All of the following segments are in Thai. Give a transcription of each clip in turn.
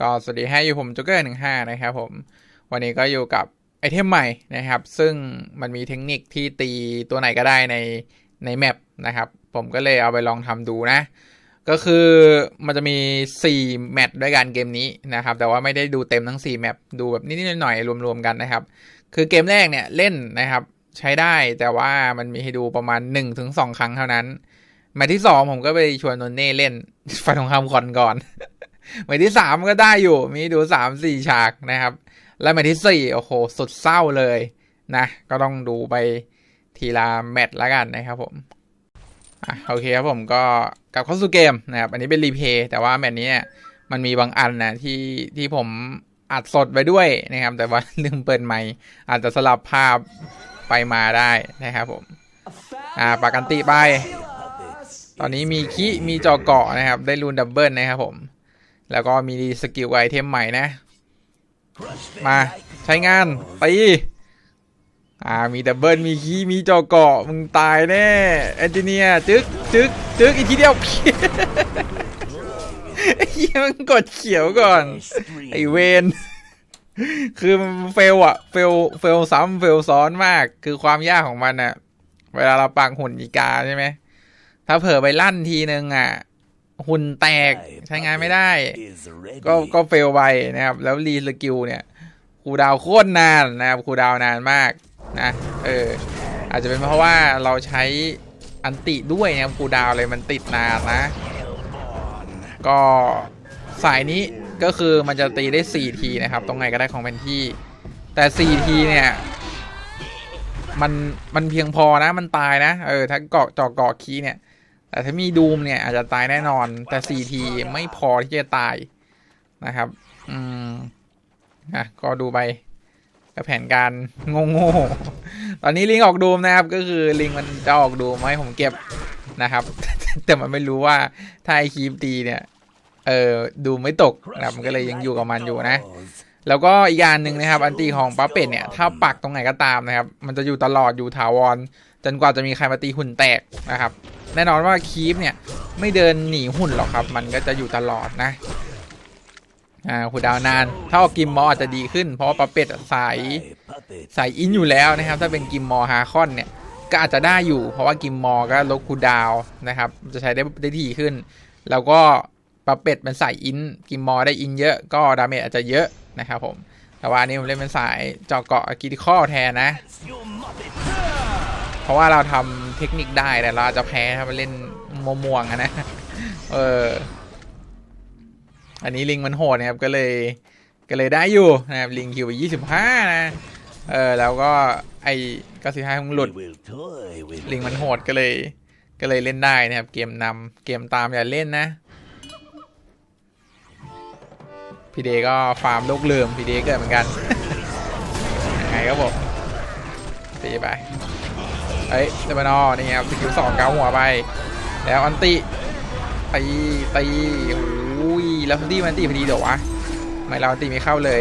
ก็สวัสดีให้อยู่ผมจ็กเกอร์หนึ่งห้านะครับผม วันนี้ก็อยู่กับไอเทมใหม่นะครับ ซึ่งมันมีเทคนิคที่ตีตัวไหนก็ได้ในในแมปนะครับ ผมก็เลยเอาไปลองทำดูนะ ก็คือมันจะมี 4 แมปด้วยกันเกมนี้นะครับ แต่ว่าไม่ได้ดูเต็มทั้ง 4 แมปดูแบบนิดๆหน่อยๆรวมๆกันนะครับ คือเกมแรกเนี่ยเล่นนะครับใช้ได้แต่ว่ามันมีให้ดูประมาณ 1-2 ครั้งเท่านั้นแมตช์ที่ 2 ผมก็ไปชวนนนเน่เล่นฟันของคำคอนก่อน แมตช์ที่3ก็ได้อยู่ มีดู3-4ฉากนะครับ และแมตช์ที่4โอ้โห สุดเศร้าเลยนะ ก็ต้องดูไปทีละแมตช์ละกันนะครับผมอะโอเคครับผมก็กลับเข้าสู่เกมนะครับ อันนี้เป็นรีเพย์แต่ว่าแมตช์นี้เนี่ยมันมีบางอันนะที่ที่ผมอัดสดไปด้วยนะครับ แต่ว่าลืมเปิดไมค์อาจจะสลับภาพไปมาได้นะครับผม อ่าปากกันติไป ตอนนี้มีคิมีจอเกาะนะครับ ได้รูนดับเบิลนะครับผม แล้วก็มีสกิลไอเทมใหม่นะ มาใช้งานตีอ่ามีดับเบิลมีคีมีจอเกาะมึงตายแน่เอนจิเนียร์จึ๊กจึ๊กจึ๊กอีกทีเดียวไอ้เหี้ยมันกดเขียวก่อน ไอเวนคือเฟลอะเฟลเฟลซ้ำเฟลซ้อนมาก คือความยากของมันอะเวลาเราปังหุ่นอีกาใช่ไหมถ้าเผลอไปลั่นทีนึงอะ หุ่นแตกใช้งานไม่ได้ ก็ก็เฟลไปนะครับ แล้วรีสกิลเนี่ยคูลดาวน์โคตรนานนะครับคูลดาวน์นานมากนะเอออาจจะเป็นเพราะว่าเราใช้อันติด้วยนะครับคูลดาวน์เลยมันติดนานนะ ก็สายนี้ก็คือมันจะตีได้ 4 ทีนะครับ ตรงไหนก็ได้ของเป็นที่ แต่ 4 ทีเนี่ยมันมันเพียงพอนะมันตายนะ เออถ้าเกาะจอกเกาะคีย์เนี่ย แต่ถ้ามีดูมเนี่ยอาจจะตายแน่นอน แต่สี่ทีไม่พอที่จะตายนะครับ อืมอะก็ดูไปกับแผนการโง่ๆตอนนี้ลิงออกดูมนะครับ ก็คือลิงมันจะออกดูมให้ผมเก็บนะครับ แต่มันไม่รู้ว่าถ้าไอคีมตีเนี่ยเออดูไม่ตกนะมันก็เลยยังอยู่กับมันอยู่นะ แล้วก็อีกอย่างหนึ่งนะครับ อันตีของปั๊บเป็ดเนี่ย ถ้าปักตรงไหนก็ตามนะครับ มันจะอยู่ตลอดอยู่ถาวร จนกว่าจะมีใครมาตีหุ่นแตกนะครับ แน่นอนว่าคีฟเนี่ยไม่เดินหนีหุ่นหรอกครับ มันก็จะอยู่ตลอดนะอ่าคุณดาวนาน ถ้าออกกิมมออาจจะดีขึ้น เพราะว่าปั๊บเป็ดสายสายอินอยู่แล้วนะครับ ถ้าเป็นกิมมอฮาคอนเนี่ยก็อาจจะได้อยู่ เพราะว่ากิมมอก็ลดคูดาวนะครับ จะใช้ได้ได้ทีขึ้น แล้วก็ปั๊บเป็ดเป็นสายอินกิมมอได้อินเยอะก็ดาเมจอาจจะเยอะนะครับผมแต่ว่านี้ผมเล่นเป็นสายเจาะเกาะกิติคอแทนนะ ราะว่าเราทำเทคนิคได้แต่เราจะแพ้ถ้ามาเล่นมัวๆอะนะเอออันนี้ลิงมันโหดนะครับก็เลยก็เลยได้อยู่นะครับลิงคิวไปยี่สิบห้านะเออแล้วก็ไอ้เก้าสิบห้ามันหลุดลิงมันโหดก็เลย ก็เลยเล่นได้นะครับ เกมนำเกมตามอย่าเล่นนะพี่เดก็ฟาร์มโลกเลืมพี่เดเกิดเหมือนกันยังไงครับผมตีไป เอ้ยเดมานอนี่ครับสกิลสองเกาหัวไป แล้วอันติตีตีโอ้ยแล้วตีมันตีพอดีเดี๋ยววะไม่เราอันติไม่เข้าเลย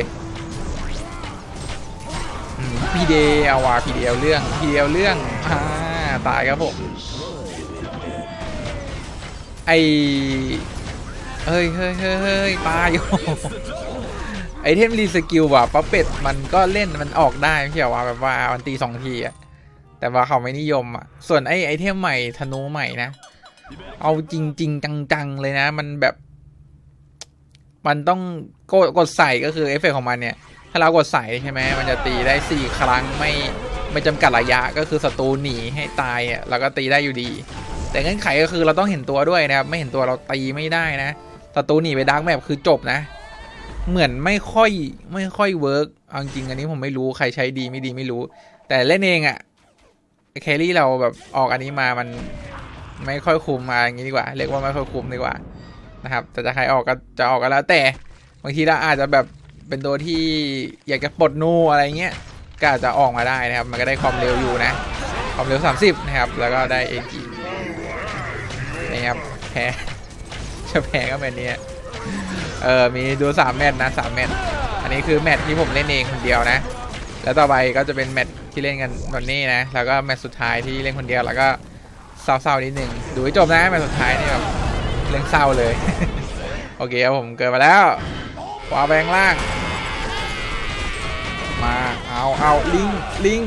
พีเดเอาว่ะพีเดเอาเรื่องพีเดเอาเรื่องอ่าตายครับผมไอเฮ้ยเฮ้ยเฮ้ยเฮ้ยตายอยู่ไอเทมรีสกิลว่ะป๊อปเป็ดมันก็เล่นมันออกได้ไม่ใช่เหรอวะแบบว่ามันตีสองทีอะ แต่ว่าเขาไม่นิยมอะ ส่วนไอ้ไอเทมใหม่ธนูใหม่นะ เอาจริงๆจังๆ เลยนะ มันแบบ มันต้องกดกดใส่ก็คือเอฟเฟกของมันเนี่ย ถ้าเรากดใส่ใช่ไหมมันจะตีได้สี่ครั้งไม่ไม่จำกัดระยะก็คือศัตรูหนีให้ตายอะเราก็ตีได้อยู่ดี แต่เงื่อนไขก็คือเราต้องเห็นตัวด้วยนะครับไม่เห็นตัวเราตีไม่ได้นะศัตรูหนีไปดาร์กแมปคือจบนะ เหมือนไม่ค่อยไม่ค่อยเวิร์กเอาจริงอันนี้ผมไม่รู้ใครใช้ดีไม่ดีไม่รู้ แต่เล่นเองอะ แคลรี่เราแบบออกอันนี้มามันไม่ค่อยคุมมาอย่างนี้ดีกว่า เรียกว่าไม่ค่อยคุมดีกว่านะครับ แต่จะใครออกก็จะออกก็แล้วแต่บางทีเราอาจจะแบบเป็นตัวที่อยากจะปลดนูอะไรเงี้ยก็อาจจะออกมาได้นะครับ มันก็ได้ความเร็วอยู่นะ ความเร็ว 30 นะครับ แล้วก็ได้เอจีนี่ครับแพ้จะแพ้ก็แบบนี้เออมีดูสามแมตช์นะสามแมตช์อันนี้คือแมตช์ที่ผมเล่นเองคนเดียวนะ แล้วต่อไปก็จะเป็นแมตช์ ที่เล่นกันวันนี้นะ แล้วก็แมตช์สุดท้ายที่เล่นคนเดียว แล้วก็เศร้าๆนิดหนึ่งดูให้จบนะแมตช์สุดท้ายนี่แบบเรื่องเศร้าเลย โอเคครับผมเกิดมาแล้วขวาแบงล่าง มาเอาเอาลิงลิง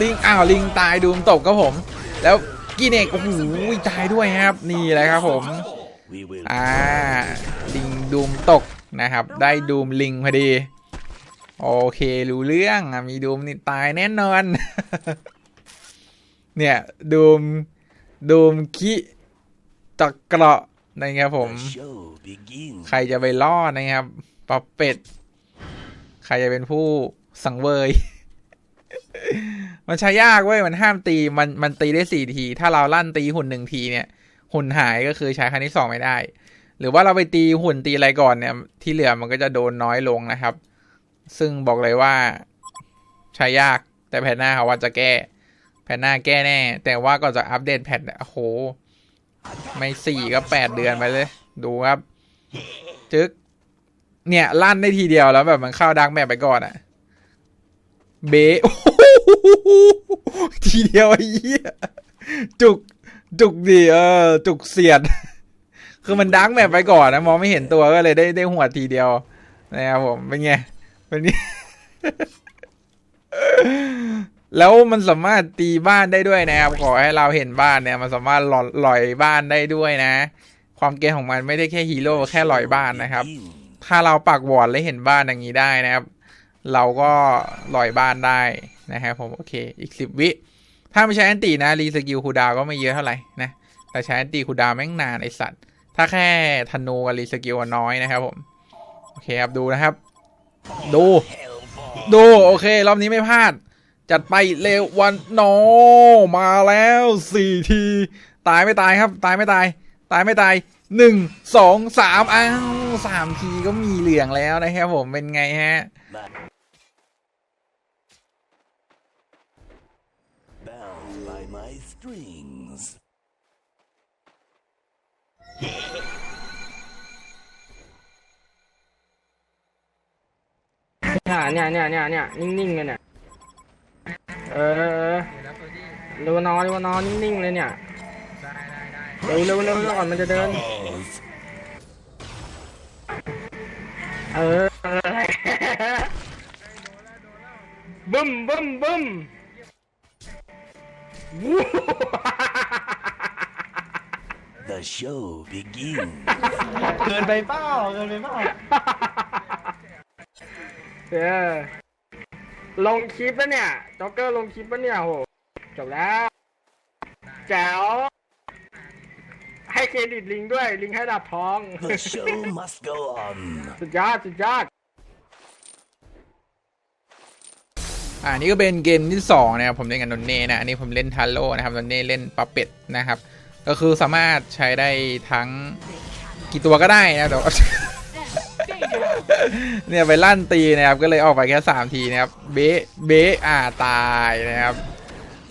ลิงอ้าวลิงตายดูมตกครับผม แล้วกินเอกโอ้โหตายด้วยครับนี่แหละครับผม We will อ่าลิงดูมตกนะครับ ได้ดูมลิงพอดี โอเค รู้เรื่องอะมีดูมนี่ตายแน่นอน เนี่ยดูมดูมคิตะเกราะนะครับผม the show begins. ใครจะไปรอดนะครับปอเป็ด ใครจะเป็นผู้สังเวย มันใช้ยากเว้ย มันห้ามตีมันมันตีได้สี่ที ถ้าเราลั่นตีหุ่นหนึ่งทีเนี่ย หุ่นหายก็คือใช้ครั้งที่สองไม่ได้ หรือว่าเราไปตีหุ่นตีอะไรก่อนเนี่ย ที่เหลือมันก็จะโดนน้อยลงนะครับ ซึ่งบอกเลยว่าใช้ยากแต่แพทหน้าเขาว่าจะแก้ แพทหน้าแก้แน่ แต่ว่าก็จะอัปเดตแพทโอ้โห ไม่สี่ก็แปดเดือนไปเลย ดูครับ จึ๊กเนี่ยลั่นได้ทีเดียวแล้วแบบมันเข้าดักแมปไปก่อนอะเบะโอ้โหทีเดียวไอ้เหี้ยจุกจุกดีเออ จุกเสียด คือมันดักแมปไปก่อนนะ มองไม่เห็นตัวก็เลยได้ได้หัวทีเดียวนะครับผมเป็นไง ป็นไงแล้วมันสามารถตีบ้านได้ด้วยนะครับ ขอให้เราเห็นบ้านเนี่ย มันสามารถหล่อลอยบ้านได้ด้วยนะ ความเก่งของมันไม่ได้แค่ฮีโร่แค่ลอยบ้านนะครับ ถ้าเราปักวอร์ดและเห็นบ้านอย่างนี้ได้นะครับ เราก็ลอยบ้านได้นะครับผมโอเค อีกสิบวิ ถ้าไม่ใช้แอนตีนะรีสกิลคูดาวก็ไม่เยอะเท่าไหร่นะ แต่ใช้แอนตีคูดาวแม่งนานไอสัตว์ ถ้าแค่ธนูกับรีสกิลน้อยนะครับผม โอเคครับดูนะครับ ดู ดู โอเค รอบนี้ไม่พลาด จัดไปเร็ววันโนมาแล้วสี่ที ตายไม่ตายครับ ตายไม่ตาย ตายไม่ตายหนึ่งสองสามอ้าวสามทีก็มีเหลืองแล้วนะครับผมเป็นไงฮะ เนี่ยเนี่ยเนี่ยเนี่ยเนี่ยนิ่งๆเลยเนี่ยเออเร็วนอนเร็วนอนนิ่งๆเลยเนี่ยเร็วเร็วเร็วก่อนมันจะเดิน Pause. เออบึ้มบึ้มบึ้มวู้ The show begins. เกินไปเปล่าเกินไปเปล่า เออลงคลิปแล้วเนี่ยจ็อกเกอร์ลงคลิปแล้วเนี่ยโหจบแล้วแจ๋วให้เครดิตลิงด้วย ลิงให้ดับทอง The show must go on. สุดยอดสุดยอดอ่านี่ก็เป็นเกมที่สองนะครับผมเล่นกับนนเน่นะอันนี้ผมเล่นทาโร่นะครับนนเน่เล่นปลาเป็ดนะครับ ก็คือสามารถใช้ได้ทั้งกี่ตัวก็ได้นะแต่ว่า เนี่ยไปลั่นตีนะครับก็เลยออกไปแค่สามทีนะครับเบะเบะอ่าตายนะครับ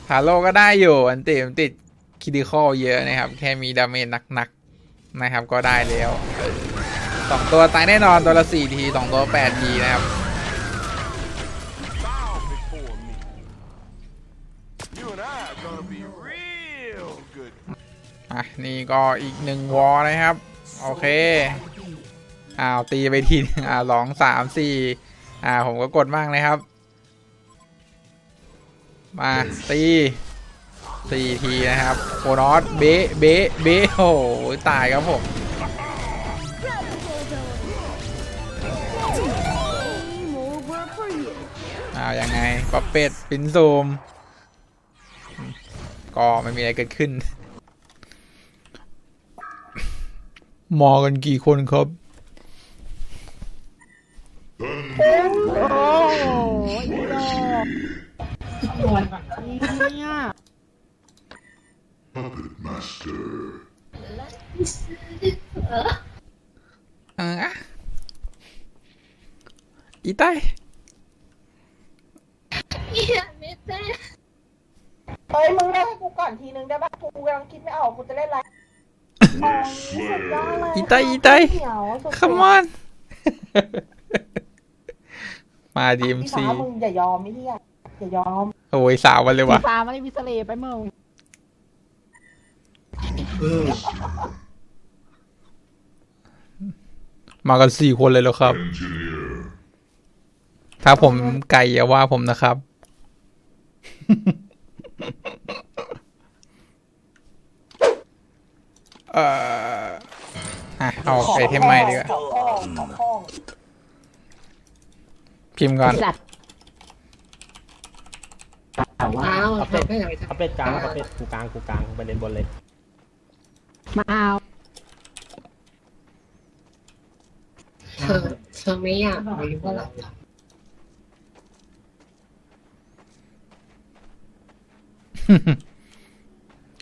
ทาโร่ก็ได้อยู่อันติมนติดคิดิคอลเยอะนะครับ แค่มีดาเมจหนักๆนะครับก็ได้แล้วสองตัวตายแน่นอนตัวละสี่ทีสองตัวแปดทีนะครับอะนี่ก็อีกหนึ่งวอลนะครับ โอเค อ้าวตีไปทีนึงอ่าสองสามสี่อ่าผมก็กดมากเลยครับ มาตีสี่ทีนะครับโคนอสเบะเบะเบะโอ้โหตายครับผมอ้าวยังไงป๊อปเป็ดปินซูม ก็ไม่มีอะไรเกิดขึ้น มอกันกี่คนครับ เอออะอีไต Yeah, Mr. เฮ้ยมึงเล่นให้กูก่อนทีนึงได้ปะกูกำลังคิดไม่ออกกูจะเล่นอะไรอ๋อสุดยอดเลยอีไตอีไต เหนียวสุดๆ come on มาดีมพี่ซีสาวมึงอย่ายอมไม่เฮียอย่ายอมโอ้ยสาววันเลยวะฟาร์มอะไรวิสเลไปเมื่อมากันสี่คนเลยเหรอครับ Engineer ถ้าผมไก่อย่าว่าผมนะครับ เอ่ออะเอาไอเทมใหม่ดีกว่าขอข้องขอข้อง พิมพ์ก่อนสัตว์อ้าอ้าวเอาเป็ดไม่อยากไปเอาเป็ดกลางเอาเป็ดกูกลางกูกลางไปเล่นบนเลย มาเอาเธอเธอไม่อยากมีเมื่อไหร่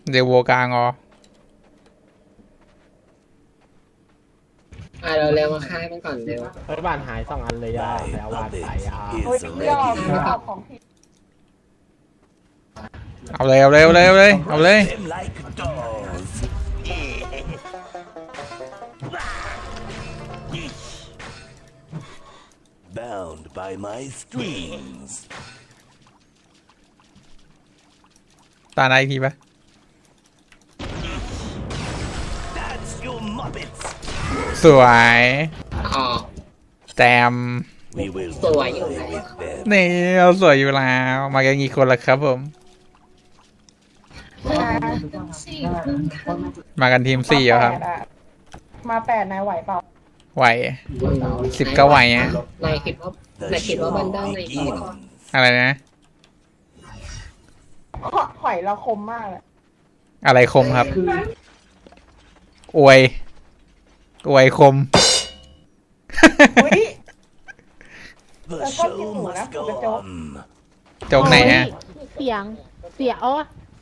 เดี๋ยววัวกลางอ๋อ อะเราเร็วมาค่ายมันก่อนเร็วเฮ้ยบ้านหายสองอันเลยอะ My แล้ววานไป puppet อะเฮ้ย is เดี๋ยว ready. เดี๋ยวเอาของพี่เอาเลยเอาเลยเอาเลยเอาเลยเอาเลย Them like dolls. Bound by my strings. ตาไหนทีปะ สวย อ๋อแจม We will So are play you with them. นี่เราสวยอยู่แล้ว มากันกี่คนละครับผม สี่มากันทีมสี่เหรอครับมาแปดอะมาแปดนายไหวเปล่าไหวสิบก็ไหวอะนายคิดว่า The นายคิดว่า show มันได้ในกี่ก่อน begins. อะไรนะ หอยเราคมมากเลยอะไรคมครับ อวย อวยคมอุ้ย The That's show what you must do, go that's what on. โจกไหนอะเสียงเสียงอ๋อ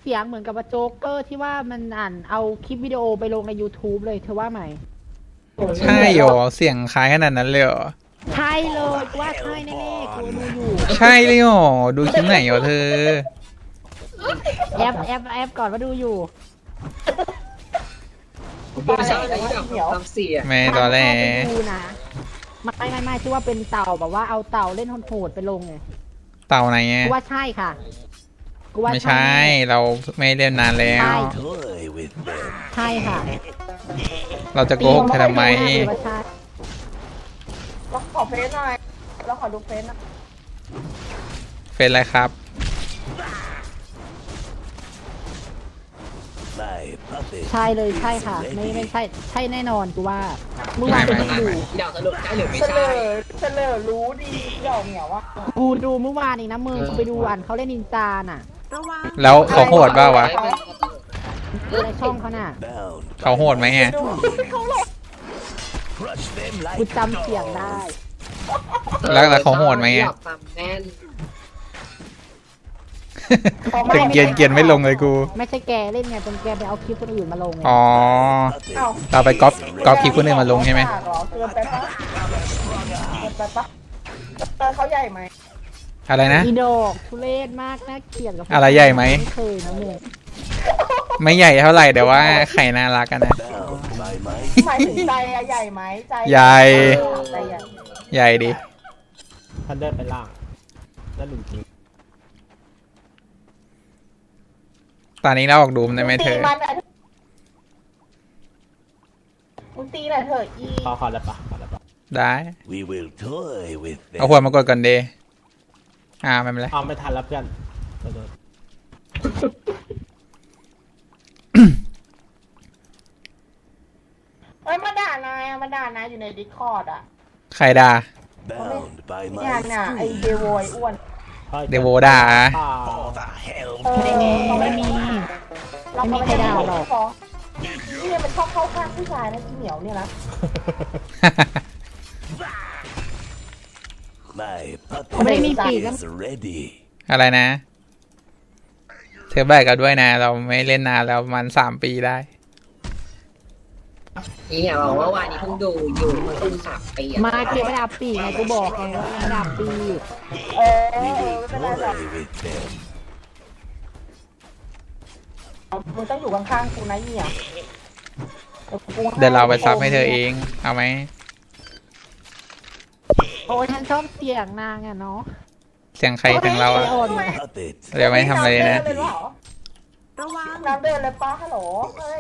เสียงเหมือนกับว่าโจ๊กเกอร์ที่ว่ามันอ่านเอาคลิปวิดีโอไปลงใน YouTube เลยเธอว่าไหม ใช่เหรอเสียงคล้ายขนาดนั้นเลยเหรอ ใช่เลยกูว่าใช่แน่ๆกูดูอยู่ ใช่เลยเหรอดูคลิปไหนเหรอเธอ แอปแอปแอปก่อนว่าดูอยู่ ดูใช่แล้วแบบความเสียงไม่ตอนแรกเข้าไปดูนะไม่ไม่ไม่ที่ว่าเป็นเต่าแบบว่าเอาเต่าเล่นโหดๆไปลงไงเต่าไหนกูอะว่าใช่ค่ะกูว่าไม่ใช่เราไม่เล่นนานแล้ว Toy with them. ใช่ค่ะ เราจะโกหกเธอทำไมกูว่าใช่เราขอเฟซหน่อยเราขอดูเฟซหนะเป็นไรครับ ใช่เลยใช่ค่ะ ไม่ไม่ใช่ ใช่แน่นอนกูว่าเมื่อวานไม่กูไม่ดูเดี๋ยวสรุปใช่หรือไม่เฉลใช่ ยเฉลยรู้ดีเดี๋ยวเหนียวอะกูดูเมื่อวานอีกนะมึงกูไปดูอ่านเขาเล่นนินจาน่ะแล้วเขาโหดบ้าวะ ดูในช่องเขาน่ะ bound. เขาโหดไหมอะดูเขาหลบ Crush them กู like จำเสียงได้แล้วแล้วเขาโหดไหมอะจำแม่น ถึงเกียนเกียนไม่ลงเลยกู ไม่ใช่แกเล่นไงเป็นแกไปเอาคลิปคนอื่นมาลงไงอ๋อ puppet. เอ้าเราไปก๊อปก๊อปคลิปคนอื่นมาลงใช่ไหมเหรอเกินไปปะเกินไปปะเออเขาใหญ่ไหมอะไรนะ อีดอกทุเรศมากน่าเกลียดกับอะไรใหญ่ไหม ไม่เคยนะมึงไม่ใหญ่เท่าไหร่แต่ว่าไข่น่ารักกันนะ Bound by my หมายถึงใจอะใหญ่ไหมใจใหญ่ ใจใหญ่ ใหญ่ดิ ทันเดินไปล่างแล้วหลุมจริง ตอนนี้เราออกดูมได้ไหมเธอ ตีมันอะมึงตีหน่อยเถอะอีขอขอแล้วปะขอแล้วปะได้ We will toy with เอา them. หัวมากดก่อนเดอ่าไม่เป็นไรเอาไม่ทันแล้วเพื่อนขอโทษเอ้ยมาด่านายอะมาด่านายอยู่ในดิสคอร์ดอะใครด่า Bound by เนี่ย my เนี่ยไอ strings. เดโวไอ้อ้วน ฮ้ยเดโวด่า เปล่า ไม่มีไม่มีเราไม่มีใครด่าหรอกฟ้องนี่มันชอบเข้าข้างผู้ชายนะที่เหนียวเนี่ยนะ My ไม่มี puppet ปีกแล้ว is ready. อะไรนะ เธอแบกกันด้วยนะ เราไม่เล่นนานแล้วประมันสามปีได้ นี่อย่าบอกว่าวานนี้เพิ่งดูอยู่เพิ่งดูสามปีอะมาเก็บไม่ดับปีกไงกูบอกไงว่าไม่ดับปีก เออ We ไม่ will เป็นไรหรอก toy with them. มึงต้องอยู่ข้างๆกูนะเหี้ยดี๋ยวกูให้เดี๋ยวเราไปซับให้เธอเอง เอาไหมโอ้ยฉันชอบเสียงนางอะเนาะเสียงใครเสียงเราอะโอน Puppet เดี๋ยวไม่ทำอะไรเลยนะำดิเหรอน้ำเดินเลยป้าฮัลโหลเฮ้ย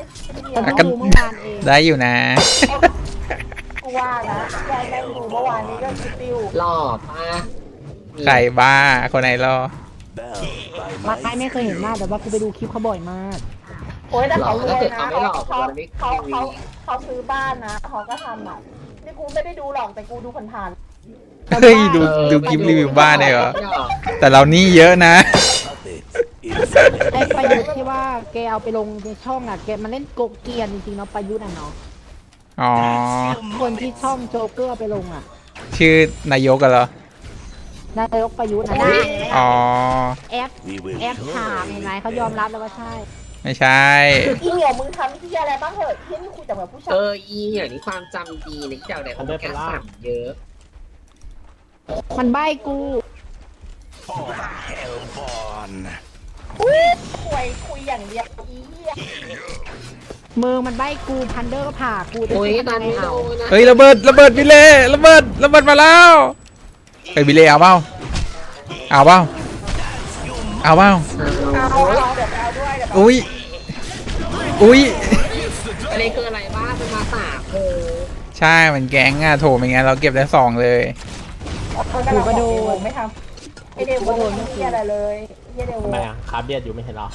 เดี๋ยวฉันก็ดูเมื่อวานเองได้อยู่นะกูว่านะยายแม่งดูเมื่อวานนี้ก็คิดติวหล่อปะใครบ้าคนไหนรอ Bound by มา my ใครไม่เคยเห็นมากแต่ว่ากูไปดูคลิปเขาบ่อยมาก โอ้ยแต่เขารวยนะเขาไม่หลอกเขามันไม่เขาคุยเขาเขาซื้อบ้านนะเขาก็ทำอะนี่กูไม่ได้ดูหรอกแต่กูดูผ่านเฮ้ยดูดูคลิปรีวิวบ้านได้เหรอแต่เรานี่เยอะนะ puppets ไอ้ infinity. ประยุทธ์ที่ว่าแกเอาไปลงในช่องอะแกมันเล่นโกเกียนจริงๆเนาะประยุทธ์อะเนาะอ๋อคนที่ช่องโจ๊กเกอร์เอาไปลงอะ ชื่อนายกกันเหรอ นายกประยุทธ์นะอ๋อ แอป We will แอปถามเห็นไหมเขายอมรับแล้วว่าใช่ ไม่ใช่ๆอีเหนียวมึงทำที่อะไรบ้างเหอะที่นี่คุยแต่แบบผู้ชาเอยออีอย่างนี้ความจำดีนะที่เดาแต่คนแค่สับเยอะ มันใบ้กู Hellborn. คุยคุยอย่างเดียวอีเหี้ยมือมันใบ้กูพันเดอร์ก็ผ่ากูแต่โอ้ยกูตอนไม่ไม่โดเอานนะเฮ้ยระเบิดระเบิดบิเล่ระเบิดระเบิดมาแล้ว เฮ้ยบิเล่เอาเปล่าเอาเปล่าเอาเปล่าเอาเอาเดี๋ยวไปเอาด้วยเดี๋ยวไปอุ้ยอุ้ยอันนี้คืออะไรบ้างเป็นมาสามโอ้ใช่มันแก๊งอะโถไม่งั้นเราเก็บได้สองเลยกูก็โดนไม่ทำไอเดวโดนไม่เหี้ยอะไรเลยเหี้ยเดวทำไมอะคาเบียดอยู่ไม่เห็นเหรอ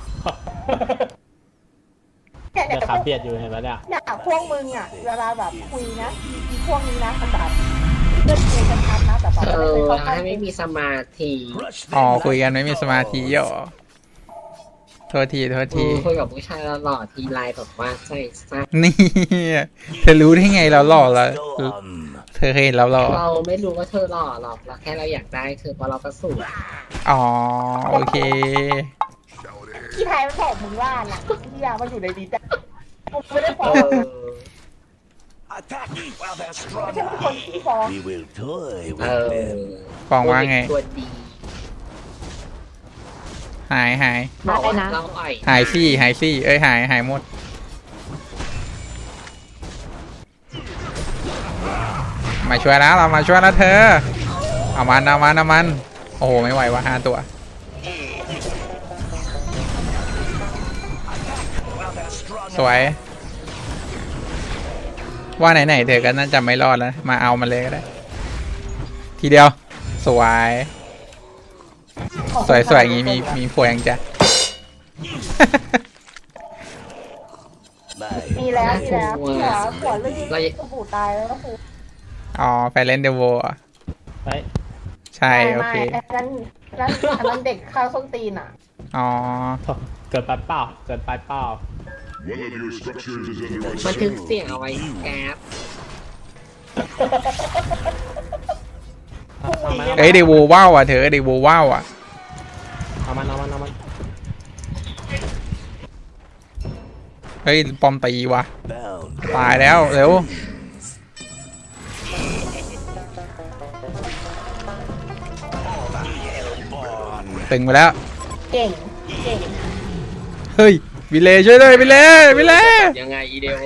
เนี่ยเดี๋เนี่ยยวคาเบียดอยู่เห็นไหมเนี่ยเนี่ยพวกมึงอะเวลาแบบคุยนะอีพวกนี้นะมันแบบเลือกคุยกันชัดนะแต่แบบเอไม่เคอยเข้าใกล้ให้ไม่มีสมาธิ Crush อ๋อ them คุย like กันไม่มีสมาธิเหรอโทษทีโทษทีคุยกับผู้ชายหล่อๆทีไรแบบว่าใจซักนี่เธอรู้ได้ไงเราหล่อแล้ว Go on. เธอเคยเห็นเราหล่อเราไม่รู้ว่าเธอหล่อหรอกเราแค่เราอยากได้เธอเพราะเราก็สวยอ๋อโอเคที่ไทยมันบอกมึงว่าน่ะที่ยามันอยู่ในดีแต่กูไม่ได้ฟ้เอองอ Attack while they're ไม่ใช่ stronger. คนที่ฟ้อง We will toy เอ with อ them. ฟองว่าไง ตัวดีหายหายบอกว่าเราอ่อยหายซี่หายซี่ เอ้ยหายหายหมด มาช่วยแล้วเรามาช่วยแล้วเธอ เอามันเอามันเอามัน โอ้โห ไม่ไหวว่ะห้าตัวสวย ว่าไหนๆเธอก็น่าจะไม่รอดแล้ว มาเอามันเลยก็ได้ ทีเดียว สวย สวยสวยอย่างงี้มีมีผัวยังจ๊ะ My มีแล้วมีแล้วหัวหัวลื่นสบู่ตายแล้วก็คืออ๋อไปเล่นเดวโวอะเฮ้ยใช่โอเคไม่ไม่อันนั้นอันนั้นอันนั้นเด็กข้าวส้นตีนอะ อ๋อ เกิดไปเปล่าเกิดไปเปล่า บันทึกเสียงเอาไว้แก๊ปเอามันเอ้ยเดวโวว้าวอะเธอเดวโวว้าวอะเอามันเอามันเอามันเฮ้ยปอมตีว่ะ bound. ตายแล้วเร็วตึงไปแล้ว เก่ง เก่ง เฮ้ย วิเลช่วยด้วยวิเลวิเลยังไงอีเดโอ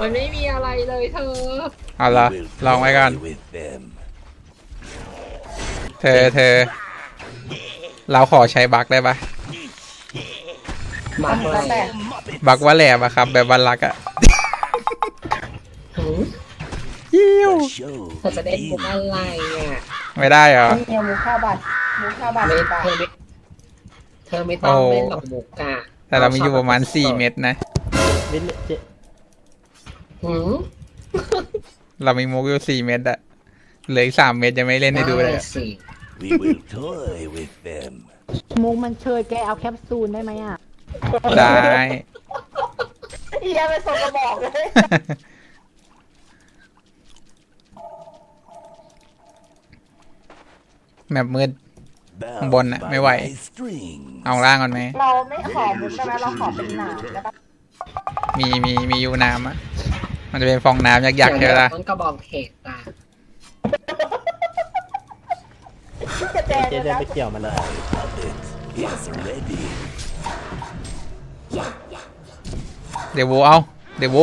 มันไม่มีอะไรเลยเธอเอาละ We will ลองไว้ก่อน toy with them. เธอเธอ เราขอใช้บักได้ปะมาเลแล้วยแต่บักว่าแหลมอะครับ แบบวันรักอะหืมยิ้ว The show เธอจะได้บุกอะไรอะไม่ได้เหรอเนี่ยหมูข้าวบัตรหมูข้าวบัตรไม่ไปเธอไม่เธอไม่ต้องโอ้เล่นหรอกบุกอะ แต่เรามีอยู่ประมาณสี่เม็ดนะวิลเจหืมเรามีมุกอยู่สี่เม็ดอะเหลืออีกสามเม็ดยังไม่เล่นให้ดูเลยอะสิ We will toy with them. มุกมันเชยแกเอาแคปซูลได้ไหมอะได้ เฮียไปส่งกระบอกเลย แมปมืด Bound Bon ạ, by mấy vậy? my strings. เอาล่างก่อนไหม เราไม่ขอมุกได้ไหมเราขอเป็นหนามแล้วก็มีมีมียูน้ำอะมันจะเป็นฟองน้ำยักษ์ๆใช่ไหมล่ะต้นกระบองเพชรอะกระแจเจเลยเดินนะไปเกี่ยวมันเลย Puppet is ready. เดี๋ยวโวเอา เดี๋ยวโว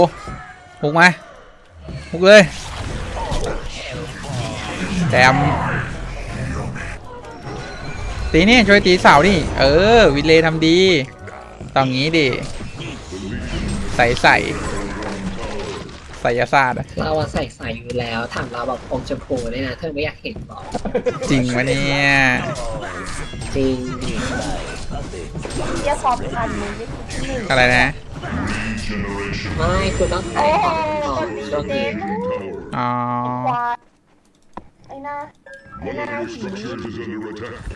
หุกมาหุกเลยแจม ตีนี่ช่วยตีเสาดิเออ วิเลย์ทำดีต้องงี้ดิใส่ใส่ไสยศาสตร์อะเราอะใส่ใส่อยู่แล้วถามเราแบบอมชมพูเลยนะเธอไม่อยากเห็นหรอจริงวะเนี่ยจริงดิเฮียซอฟพันมึงนี่คือที่หนึ่งอะไรนะไม่คุณต้องโอ้ใส่โหก่อนคนก่อนดีช่วงเจนี้นอ๋อควายไอ้หน้าไอ้หน้าผี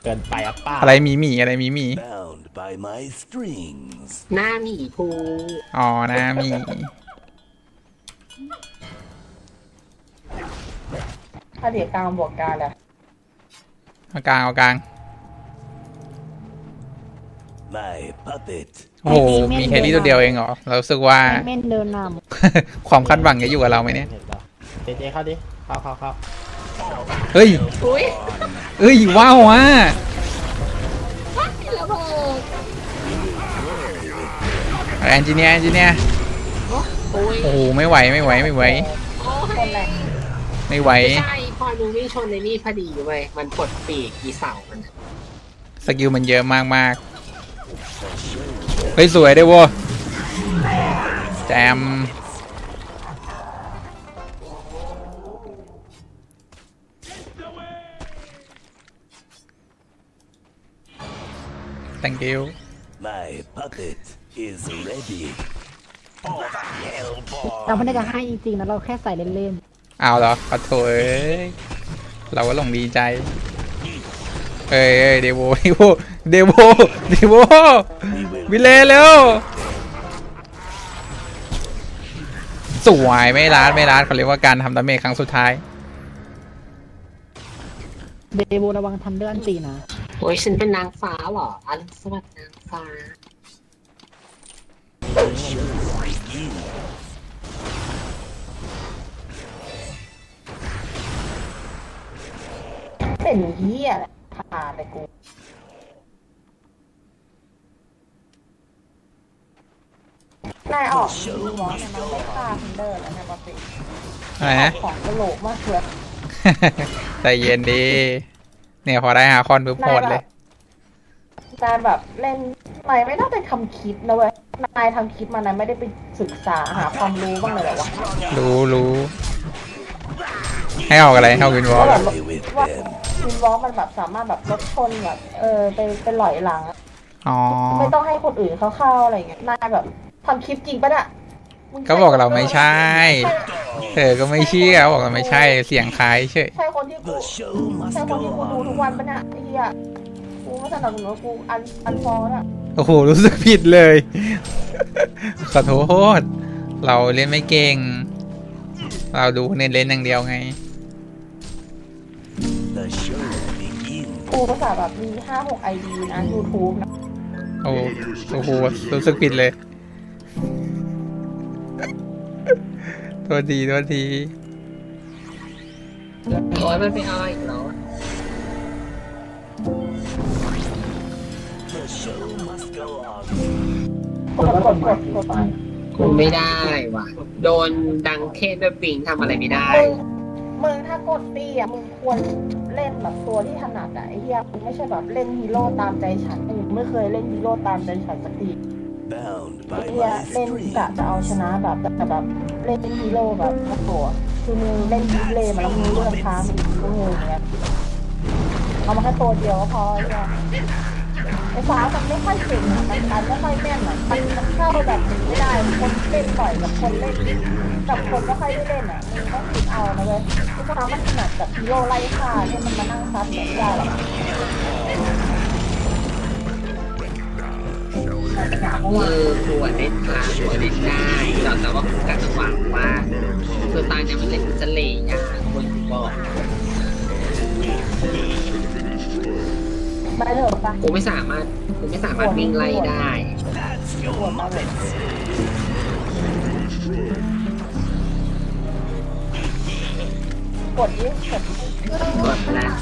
เกินไปอะป้าอะไรหมีหมีอะไรหมีหมี Bound by my strings. หน้าหมีภูอ๋อนะหมีถ้าเดี๋ยวกลางบวกกลางแหละเอากลางเอากลาง My puppet. โอ้โหมีแครี่ตัวเดียวเองเหรอเรารู้สึกว่า เม่นเดินน ความคาดหวังจะอยู่กับเราไหมเนี่ยเห็นปะเจเจเข้าดิ เข้าเข้าเข้า เฮ้ย อุ้ยเอ้ยว้าวอะระเบิดแอนจิเนียแอนจิเนียโอ้ยโอ้โหไม่ไหวไม่ไหวไม่ไหว โอ้คนแหละยไม่ไหว ไม่ใช่พอมึงวิ่งชนในนี่พอดีเว้ยมันกดปีกอีเสามันอะสกิลมันเยอะมากมากเฮ้ยสวยได้โว้ยแจม thank you My puppet is ready. For the hellborn. ำเราไม่ได้จะให้จริงๆนะเราแค่ใส่เล่นเอาเหรอขอโทษเอ้ยเราก็หลงดีใจเอ้ยเอ้ยเดโวเดโวเดโวเดโว We will วิเลเร็วสวยไม่ร้านไม่ร้านเขาเรียกว่าการทำดาเมจครั้งสุดท้ายๆเดโบระวังทันเดอร์อันตีนะ โอ้ยฉันเป็นนางฟ้าเหรออันสวัสดนางฟ้า เป็นเฮียแหละพาไปกู นายออกดีวอเนี่ยมันไม่ฆ่าทันเดอร์แล้วเนี่ยปกติอะไรนะ ของกระโหลกมากเลย ใจเย็นดี เนี่ยพอได้หาคอนปุ๊บโหดเลยนายแบบเล่นนายไม่ต้องไปทำคลิปนะเว้ย นายทำคลิปมานายไม่ได้ไปศึกษาหาความรู้บ้างเลยเหรอวะรู้รู้ ให้ออกอะไรให้ออกวินวอลว่าแบบ play with ว่า them. วินวอล์กมันแบบสามารถแบบลดชนแบบเออไปไปหลอยหลังอะอ๋อ ไม่ต้องให้คนอื่นเขาเข้าอะไรอย่างเงี้ย นายแบบทำคลิปจริงปะเนี่ยมึง ก็บอกเราไม่ใช่ เธอก็ไม่เชื่อบอกเราไม่ใช่ เสียงคล้ายเฉยใช่คนที่กู The show must ใช่คน go ที่กูดู on. ทุกวันปะเนี่ยไอ้เหี้ยกูไม่สนับสนุนว่ากูอันอันฟอร์อะโอ้โหรู้สึกผิดเลย ขอโทษ เราเล่นไม่เก่ง เราดูเน้นเล่นอย่างเดียวไง The show begins. กูก็สาแบบมีห้าหกไอดีนะยูทูบนะโอ้โหโอ้โหรู้สึกผิดเลย ตัวดีตัวดีโอ้ยมันไม่เอาอีกแล้ว The show must go on. กดกดกดกดไปกูไม่ได้ว่ะ โดนดังเทศด้วยปิงทำอะไรไม่ได้มึงมึงถ้ากดตีอะมึงควรเล่นแบบตัวที่ถนัดอะไอ้เหี้ยมึงไม่ใช่แบบเล่นฮีโร่ตามใจฉันกูไม่เคยเล่นฮีโร่ตามใจฉันสักที Bound ไอ้ by เหี้ย my เล่น strings. กะจะเอาชนะแบบแต่แบบเล่นฮีโร่แบบโอ้โหคือมึงเล่นยูเลมาแล้วมึงเลือกค้ามึงก็งงอย่างเงี้ยเอามาแค่ตัวเดียวก็พอไอ้เหี้ยไอ้ฟ้ามันไม่ค่อยเก่งอะมันมันไม่ค่อยแม่นอะมันมันเข้าแบบนี้ไม่ได้คนเล่นต่อยกับคนเล่นกับคนไม่ค่อยได้เล่นอะมึงต้องคิดเอานะเว้ยไอ้ฟ้ามันถนัดกับฮีโร่ไล่ฆ่าที่มันมานั่งซัดแบบไม่ได้หรอก คือกูอะเล่นพลาดกูอะเล่นได้แต่แต่ว่ากูกะจะหวังว่าคือตาเนี่ยมันเล่นจะเลยยากคนบอกไปเถอะปะกูไม่สามารถกูไม่สามารถวิ่งไล่ได้ปวดมาเลยกดยิ่งกดกดแล้ว